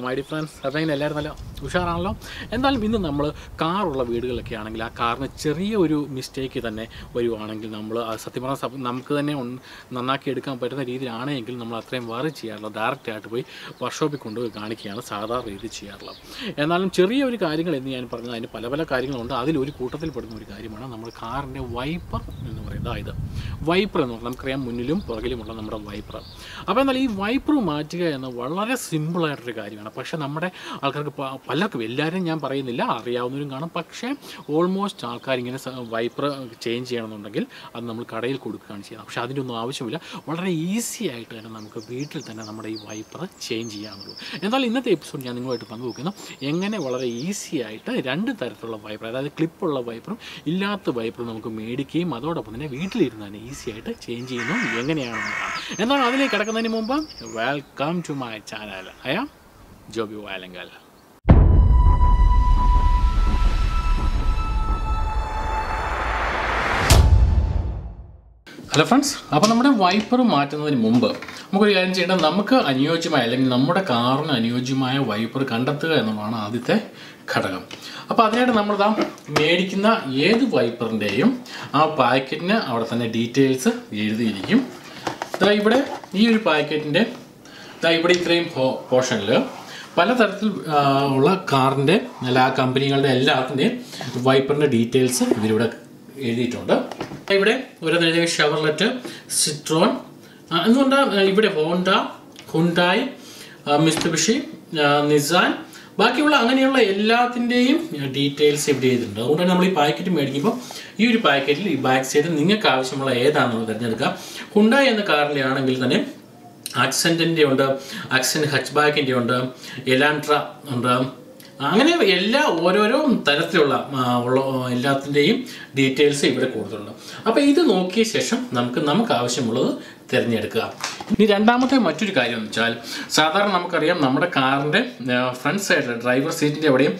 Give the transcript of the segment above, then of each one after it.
My D friends അപ്പോൾ ഇങ്ങനെ എല്ലാവരും നല്ല ഉഷാറാണല്ലോ. എന്തായാലും ഇന്ന് നമ്മൾ കാറുള്ള വീടുകളൊക്കെ ആണെങ്കിൽ ആ കാറിന് ചെറിയ ഒരു മിസ്റ്റേക്ക് തന്നെ വരുവാണെങ്കിൽ നമ്മൾ സത്യം പറഞ്ഞാൽ നമുക്ക് തന്നെ നന്നാക്കി എടുക്കാൻ പറ്റുന്ന രീതിയിലാണെങ്കിൽ നമ്മൾ അത്രയും വറി ചെയ്യാറില്ല. ഡയറക്റ്റ് ആയിട്ട് പോയി വർക്ക്ഷോപ്പിൽ കൊണ്ടുപോയി കാണിക്കുകയാണ് സാധാരണ രീതി ചെയ്യാറുള്ളത്. എന്നാലും ചെറിയ ഒരു കാര്യങ്ങൾ എന്ന് ഞാൻ പറഞ്ഞത് അതിന് പല പല കാര്യങ്ങളുണ്ട്. അതിലൊരു കൂട്ടത്തിൽ പെടുന്ന ഒരു കാര്യമാണ് നമ്മൾ കാറിന്റെ വൈപ്പർ എന്ന് പറയുന്നത്. അതായത് വൈപ്പർ എന്ന് പറഞ്ഞാൽ നമുക്കറിയാം മുന്നിലും പുറകിലുമുള്ള നമ്മുടെ വൈപ്പർ അപ്പോൾ എന്നാൽ ഈ വൈപ്പർ മാറ്റുക എന്ന വളരെ സിമ്പിളായിട്ടൊരു കാര്യമാണ്. പക്ഷേ നമ്മുടെ ആൾക്കാർക്ക് പലർക്കും എല്ലാവരും ഞാൻ പറയുന്നില്ല അറിയാവുന്നവരും കാണും. പക്ഷേ ഓൾമോസ്റ്റ് ആൾക്കാർ ഇങ്ങനെ വൈപ്പർ ചേഞ്ച് ചെയ്യണമെന്നുണ്ടെങ്കിൽ അത് നമ്മൾ കടയിൽ കൊടുക്കുകയാണ് ചെയ്യുന്നത്. പക്ഷേ അതിന്റെ ഒന്നും ആവശ്യമില്ല. വളരെ ഈസി ആയിട്ട് തന്നെ നമുക്ക് വീട്ടിൽ തന്നെ നമ്മുടെ ഈ വൈപ്പർ ചേഞ്ച് ചെയ്യാനുള്ളൂ എന്നാൽ ഇന്നത്തെ എപ്പിസോഡ് ഞാൻ നിങ്ങളുമായിട്ട് പങ്കുവെക്കുന്നു. എങ്ങനെ വളരെ ഈസി ആയിട്ട് രണ്ട് തരത്തിലുള്ള വൈപ്പർ അതായത് ക്ലിപ്പുള്ള വൈപ്പറും ഇല്ലാത്ത വൈപ്പറും നമുക്ക് മേടിക്കുകയും അതോടൊപ്പം തന്നെ വീട്ടിലിരുന്ന് തന്നെ ഈസി ആയിട്ട് ചേഞ്ച് ചെയ്യുന്നു. എങ്ങനെയാണെന്ന് എന്താണ് അതിലേക്ക് കിടക്കുന്നതിന് മുമ്പ് വെൽക്കം ടു മൈ ചാനൽ അയ? ജോബി വാലങ്കൽ ഹലോ ഫ്രണ്ട്സ് അപ്പോൾ നമ്മുടെ വൈപ്പർ മാറ്റുന്നതിന് മുമ്പ് നമുക്കൊരു കാര്യം ചെയ്യേണ്ടത് നമുക്ക് അനുയോജ്യമായ അല്ലെങ്കിൽ നമ്മുടെ കാറിന് അനുയോജ്യമായ വൈപ്പർ കണ്ടെത്തുക എന്നുള്ളതാണ് ആദ്യത്തെ ഘടകം. അപ്പോൾ അതിനായിട്ട് നമ്മളിതാ മേടിക്കുന്ന ഏത് വൈപ്പറിന്റെയും ആ പാക്കറ്റിന് അവിടെ തന്നെ ഡീറ്റെയിൽസ് എഴുതിയിരിക്കും. ഇതാ ഇവിടെ ഈ ഒരു പാക്കറ്റിന്റെ ഇതാ ഇവിടെ ഇത്രയും പോർഷനിൽ പലതരത്തിൽ ഉള്ള കാറിന്റെ അല്ല ആ കമ്പനികളുടെ എല്ലാത്തിന്റെയും വൈപ്പറിന്റെ ഡീറ്റെയിൽസ് ഇവരിവിടെ എഴുതിയിട്ടുണ്ട്. ഇവിടെ ഒരു എഴുതിയ ഷവർലെറ്റ് സിട്രോൺ എന്തുകൊണ്ട് ഇവിടെ ഹോണ്ട ഹുണ്ടായി മിസ്റ്റുബിഷി നിസാൻ ബാക്കിയുള്ള അങ്ങനെയുള്ള എല്ലാത്തിന്റെയും ഡീറ്റെയിൽസ് ഇവിടെ ചെയ്തിട്ടുണ്ട് അതുകൊണ്ട് നമ്മൾ ഈ പാക്കറ്റ് മേടിക്കുമ്പോൾ ഈ ഒരു പാക്കറ്റിൽ ഈ ബാക്ക് സൈഡിൽ നിങ്ങൾക്ക് ആവശ്യമുള്ള ഏതാണെന്ന് തിരഞ്ഞെടുക്കുക. ഹുണ്ടായി എന്ന കാറിന്റെ ആണെങ്കിൽ തന്നെ ആക്സെന്റിന്റെ ഉണ്ട് ആക്സെന്റ് ഹച്ച് ബാക്കിന്റെ ഉണ്ട് എലാൻട്ര ഉണ്ട്. അങ്ങനെ എല്ലാ ഓരോരോ തരത്തിലുള്ള ഉള്ള എല്ലാത്തിന്റെയും ഡീറ്റെയിൽസ് ഇവിടെ കൂടുതലുണ്ട്. അപ്പോൾ ഇത് നോക്കിയ ശേഷം നമുക്ക് നമുക്ക് ആവശ്യമുള്ളത് തിരഞ്ഞെടുക്കുക. ഇനി രണ്ടാമത്തെ മറ്റൊരു കാര്യം എന്ന് വെച്ചാൽ സാധാരണ നമുക്കറിയാം നമ്മുടെ കാറിന്റെ ഫ്രണ്ട് സൈഡിൽ ഡ്രൈവർ സീറ്റിന്റെ അവിടെയും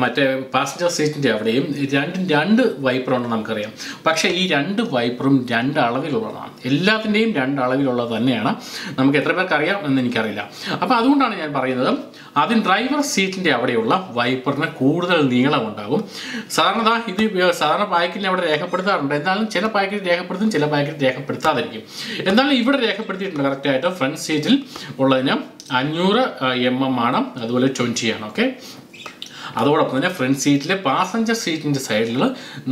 മറ്റേ പാസഞ്ചർ സീറ്റിന്റെ അവിടെയും രണ്ടും രണ്ട് വൈപ്പറുണ്ട് നമുക്കറിയാം. പക്ഷേ ഈ രണ്ട് വൈപ്പറും രണ്ട് അളവിലുള്ളതാണ്. എല്ലാത്തിന്റെയും രണ്ട് അളവിലുള്ളത് തന്നെയാണ്. നമുക്ക് എത്ര പേർക്ക് അറിയാം എന്ന് എനിക്കറിയില്ല. അപ്പോൾ അതുകൊണ്ടാണ് ഞാൻ പറയുന്നത് ആദ്യം ഡ്രൈവർ സീറ്റിന്റെ അവിടെയുള്ള വൈപ്പറിന് കൂടുതൽ നീളം ഉണ്ടാകും. സാധാരണ ഇത് സാധാരണ പാക്കറ്റിൽ അവിടെ രേഖപ്പെടുത്താറുണ്ട്. എന്നാലും ചില പാക്കറ്റ് രേഖപ്പെടുത്തും ചില പാക്കറ്റ് രേഖപ്പെടുത്താതിരിക്കും. എന്നാലും ഇവിടെ രേഖപ്പെടുത്തിയിട്ടുണ്ട് കറക്റ്റായിട്ട് ഫ്രണ്ട് സീറ്റിൽ ഉള്ളതിന് അഞ്ഞൂറ് എം എം ആണ്. അതുപോലെ ട്വന്റി ആണ് ഓക്കെ അതോടൊപ്പം തന്നെ ഫ്രണ്ട് സീറ്റിലെ പാസഞ്ചർ സീറ്റിന്റെ സൈഡിൽ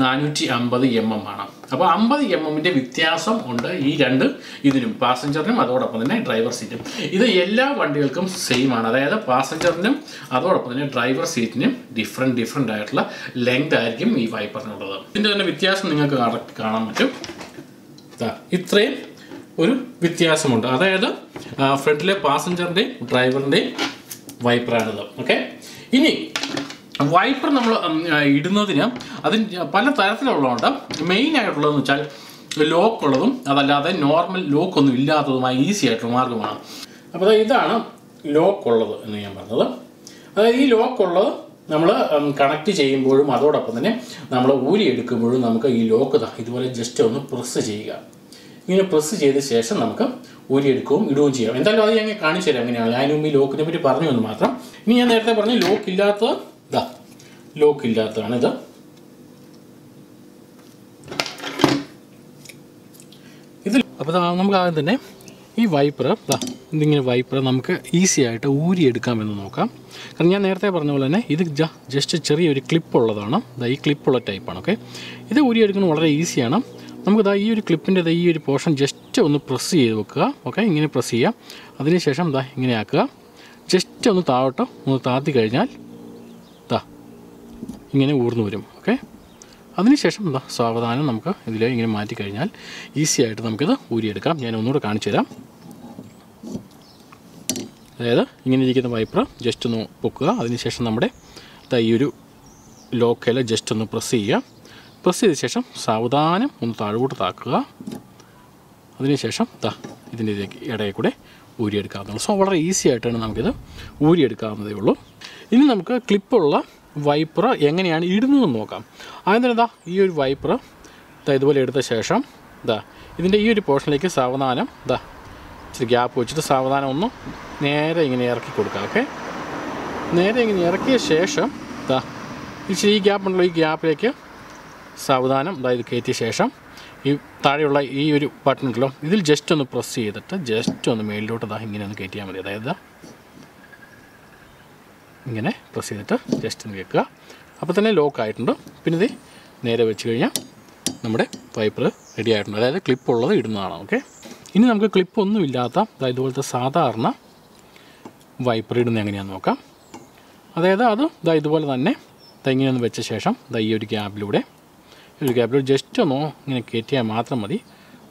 നാനൂറ്റി അമ്പത് എം എം ആണ്. അപ്പോൾ അമ്പത് എം എമ്മിന്റെ വ്യത്യാസം ഉണ്ട് ഈ രണ്ട് ഇതിനും പാസഞ്ചറിനും അതോടൊപ്പം തന്നെ ഡ്രൈവർ സീറ്റും ഇത് എല്ലാ വണ്ടികൾക്കും സെയിം ആണ്. അതായത് പാസഞ്ചറിനും അതോടൊപ്പം തന്നെ ഡ്രൈവർ സീറ്റിനും ഡിഫറെന്റ് ഡിഫറെന്റ് ആയിട്ടുള്ള ലെങ്ത് ആയിരിക്കും ഈ വൈപ്പറിനുള്ളത് ഇതിന്റെ തന്നെ വ്യത്യാസം നിങ്ങൾക്ക് കാണാൻ പറ്റും. ഇത്രയും ഒരു വ്യത്യാസമുണ്ട്. അതായത് ഫ്രണ്ടിലെ പാസഞ്ചറിന്റെയും ഡ്രൈവറിന്റെയും വൈപ്പറാണിത് ഓക്കെ? ഇനി വൈപ്പർ നമ്മൾ ഇടുന്നതിന് അതിന് പല തരത്തിലുള്ളതുകൊണ്ട് മെയിൻ ആയിട്ടുള്ളതെന്ന് വെച്ചാൽ ലോക്ക് ഉള്ളതും അതല്ലാതെ നോർമൽ ലോക്ക് ഒന്നും ഇല്ലാത്തതുമായ ഈസി ആയിട്ടുള്ള മാർഗമാണ്. അപ്പോൾ ഇതാണ് ലോക്ക് ഉള്ളത് എന്ന് ഞാൻ പറഞ്ഞത്. അതായത് ഈ ലോക്ക് ഉള്ളത് നമ്മൾ കണക്ട് ചെയ്യുമ്പോഴും അതോടൊപ്പം തന്നെ നമ്മൾ ഊരി എടുക്കുമ്പോഴും നമുക്ക് ഈ ലോക്ക് ഇതുപോലെ ജസ്റ്റ് ഒന്ന് പ്രസ് ചെയ്യുക. ഇങ്ങനെ പ്രസ് ചെയ്ത ശേഷം നമുക്ക് ഊരിയെടുക്കുകയും ഇടുകയും ചെയ്യാം. എന്തായാലും അത് ഞാൻ കാണിച്ചു തരാം. എങ്ങനെയാണ് അതിന് മുമ്പ് ലോക്കിനെ പറ്റി പറഞ്ഞു എന്ന് മാത്രം. ഇനി ഞാൻ നേരത്തെ പറഞ്ഞു ലോക്ക് ഇല്ലാത്ത ഇതാ ലോക്ക് ഇല്ലാത്തതാണ് ഇത്. ഇതിൽ അപ്പോൾ നമുക്ക് ആദ്യം തന്നെ ഈ വൈപ്പർ ദാ ഇതിങ്ങനെ വൈപ്പർ നമുക്ക് ഈസി ആയിട്ട് ഊരിയെടുക്കാമെന്ന് നോക്കാം. കാരണം ഞാൻ നേരത്തെ പറഞ്ഞ പോലെ തന്നെ ഇത് ജസ്റ്റ് ചെറിയൊരു ക്ലിപ്പ് ഉള്ളതാണ്. ഈ ക്ലിപ്പുള്ള ടൈപ്പാണ് ഓക്കെ ഇത് ഊരിയെടുക്കുന്നത് വളരെ ഈസിയാണ്. നമുക്ക് ദാ ഈ ഒരു ക്ലിപ്പിന്റെ ഈ ഒരു പോർഷൻ ജസ്റ്റ് ഒന്ന് പ്രസ് ചെയ്ത് വെക്കുക. ഓക്കെ ഇങ്ങനെ പ്രസ് ചെയ്യുക. അതിനുശേഷം ദാ ഇങ്ങനെ ആക്കുക. ജസ്റ്റ് ഒന്ന് താഴോട്ട് ഒന്ന് താത്തി കഴിഞ്ഞാൽ ദാ ഇങ്ങനെ ഊർന്നു വരും. ഓക്കെ അതിനുശേഷം എന്താ സാവധാനം നമുക്ക് ഇതിൽ ഇങ്ങനെ മാറ്റി കഴിഞ്ഞാൽ ഈസി ആയിട്ട് നമുക്കിത് ഊരിയെടുക്കാം. ഞാൻ ഒന്നുകൂടെ കാണിച്ചു തരാം. അതായത് ഇങ്ങനെ ഇരിക്കുന്ന വൈപ്പർ ജസ്റ്റ് ഒന്ന് പൊക്കുക. അതിനുശേഷം നമ്മുടെ ഈ ഒരു ലോക്കയിൽ ജസ്റ്റ് ഒന്ന് പ്രസ് ചെയ്യുക. പ്രസ് ചെയ്ത ശേഷം സാവധാനം ഒന്ന് താഴോട്ട് താക്കുക. അതിനുശേഷം ദാ ഇതിന്റെ ഇതിലേക്ക് ഇടയിൽ കൂടെ ഊരിയെടുക്കാവുന്നതാണ് സോ വളരെ ഈസി ആയിട്ടാണ് നമുക്കിത് ഊരിയെടുക്കാവുന്നതേ ഉള്ളൂ. ഇനി നമുക്ക് ക്ലിപ്പുള്ള വൈപ്പർ എങ്ങനെയാണ് ഇടുന്നതെന്ന് നോക്കാം. ആദ്യം ദാ ഈ ഒരു വൈപ്പർ ദാ ഇതുപോലെ എടുത്ത ശേഷം ദാ ഇതിന്റെ ഈ ഒരു പോർഷനിലേക്ക് സാവധാനം ദാ ഇച്ചിരി ഗ്യാപ്പ് വെച്ചിട്ട് സാവധാനം ഒന്ന് നേരെ ഇങ്ങനെ ഇറക്കി കൊടുക്കുക ഓക്കെ നേരെ ഇങ്ങനെ ഇറക്കിയ ശേഷം ദാ ഇച്ചിരി ഈ ഗ്യാപ്പ് ഉണ്ടല്ലോ ഈ ഗ്യാപ്പിലേക്ക് സാവധാനം അതായത് കയറ്റിയ ശേഷം ഈ താഴെയുള്ള ഈ ഒരു ബട്ടൺ ഉണ്ടല്ലോ ഇതിൽ ജസ്റ്റ് ഒന്ന് പ്രസ് ചെയ്തിട്ട് ജസ്റ്റ് ഒന്ന് മേളിലോട്ട് അതാ ഇങ്ങനെ ഒന്ന് കയറ്റിയാൽ മതി. അതായത് ഇങ്ങനെ പ്രസ് ചെയ്തിട്ട് ജസ്റ്റ് ഒന്ന് വെക്കുക അപ്പോൾ തന്നെ ലോക്ക് ആയിട്ടുണ്ട്. പിന്നെ ഇത് നേരെ വെച്ച് കഴിഞ്ഞാൽ നമ്മുടെ പൈപ്പർ റെഡി ആയിട്ടുണ്ട്. അതായത് ക്ലിപ്പ് ഉള്ളത് ഇടുന്നതാണ് ഓക്കെ ഇനി നമുക്ക് ക്ലിപ്പ് ഒന്നും ഇല്ലാത്ത അതായത് ഇതുപോലത്തെ സാധാരണ വൈപ്പർ ഇടുന്ന എങ്ങനെയാണെന്ന് നോക്കാം. അതായത് അത് ഇതാ ഇതുപോലെ തന്നെ തെങ്ങിനൊന്ന് വെച്ച ശേഷം ദൈ ഒരു ഗ്യാപ്പിലൂടെ ഒരു ഗ്യാപ്പിലൂടെ ജസ്റ്റ് ഒന്ന് ഇങ്ങനെ കയറ്റിയാൽ മാത്രം മതി.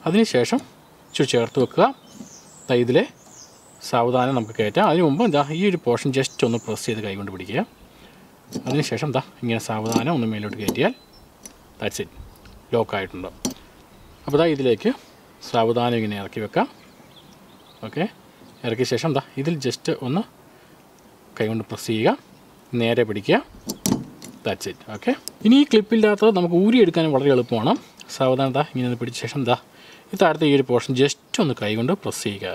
അതിനുശേഷം ഇച്ചിരി ചേർത്ത് വെക്കുക ഇതിലെ സാവധാനം നമുക്ക് കയറ്റാം. അതിന് മുമ്പ് എന്താ ഈ ഒരു പോർഷൻ ജസ്റ്റ് ഒന്ന് പ്രസ് ചെയ്ത് കൈകൊണ്ട് പിടിക്കുക. അതിനുശേഷം എന്താ ഇങ്ങനെ സാവധാനം ഒന്ന് മേലോട്ട് കയറ്റിയാൽ ദാറ്റ്സ് ഇറ്റ് ലോക്കായിട്ടുണ്ട് അപ്പോൾ ദാ ഇതിലേക്ക് സാവധാനം ഇങ്ങനെ ഇറക്കി വെക്കാം. ഓക്കെ ഇറക്കിയ ശേഷം ദാ ഇതിൽ ജസ്റ്റ് ഒന്ന് കൈകൊണ്ട് പ്രസ് ചെയ്യുക. നേരെ പിടിക്കുക. ദാറ്റ്സ് ഇറ്റ് ഓക്കെ ഇനി ഈ ക്ലിപ്പില്ലാത്തത് നമുക്ക് ഊരിയെടുക്കാൻ വളരെ എളുപ്പമാണ്. സാവധാനത ഇങ്ങനെ പിടിച്ച ശേഷം ദാ ഈ താഴത്തെ ഈ ഒരു പോർഷൻ ജസ്റ്റ് ഒന്ന് കൈകൊണ്ട് പ്രസ് ചെയ്യുക.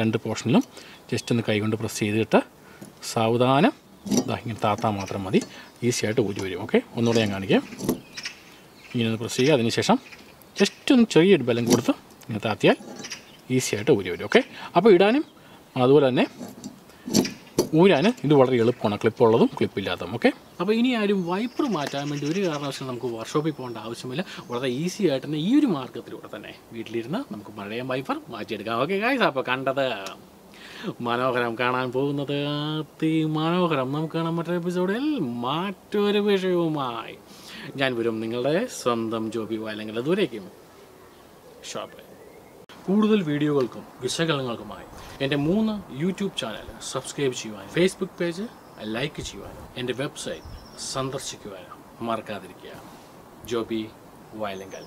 രണ്ട് പോർഷനിലും ജസ്റ്റ് ഒന്ന് കൈകൊണ്ട് പ്രസ് ചെയ്തിട്ട് സാവധാനം ഇതാ ഇങ്ങനെ താത്താൻ മാത്രം മതി. ഈസി ആയിട്ട് ഊരി വരും ഓക്കെ ഒന്നുകൂടെ ഞാൻ കാണിക്കാം. ഇങ്ങനെ ഒന്ന് പ്രസ് ചെയ്യുക അതിനുശേഷം ജസ്റ്റ് ഒന്ന് ചെറിയൊരു ബലം കൊടുത്ത് ഇങ്ങനെ താത്തിയാൽ ഈസി ആയിട്ട് ഊരി വരും ഓക്കെ അപ്പോൾ ഇടാനും അതുപോലെ തന്നെ ഊരാനും ഇത് വളരെ എളുപ്പമാണ്. ക്ലിപ്പുള്ളതും ക്ലിപ്പില്ലാത്തതും ഓക്കെ അപ്പോൾ ഇനി ആരും വൈപ്പർ മാറ്റാൻ വേണ്ടി ഒരു കാരണവശാലും നമുക്ക് വർക്ക്ഷോപ്പിൽ പോകേണ്ട ആവശ്യമില്ല. വളരെ ഈസി ആയിട്ട് തന്നെ ഈ ഒരു മാർഗത്തിലൂടെ തന്നെ വീട്ടിലിരുന്ന് നമുക്ക് പഴയ വൈപ്പർ മാറ്റിയെടുക്കാം ഓക്കെ ഗായ്സ് അപ്പോൾ കണ്ടത് മനോഹരം കാണാൻ പോകുന്നത് അതി മനോഹരം നമുക്ക് കാണാൻ മറ്റൊരു എപ്പിസോഡിൽ മറ്റൊരു വിഷയവുമായി. ഞാൻ വരും നിങ്ങളുടെ സ്വന്തം ജോബി അല്ലെങ്കിൽ ദൂരേക്കും. ഷോപ്പ് കൂടുതൽ വീഡിയോകൾക്കും വിശകലനങ്ങൾക്കുമായി എന്റെ മൂന്ന് യൂട്യൂബ് ചാനൽ സബ്സ്ക്രൈബ് ചെയ്യുവാനും ഫേസ്ബുക്ക് പേജ് ലൈക്ക് ചെയ്യുവാനും എന്റെ വെബ്സൈറ്റ് സന്ദർശിക്കുവാനും മറക്കാതിരിക്കുക. ജോബി വയലങ്കൽ.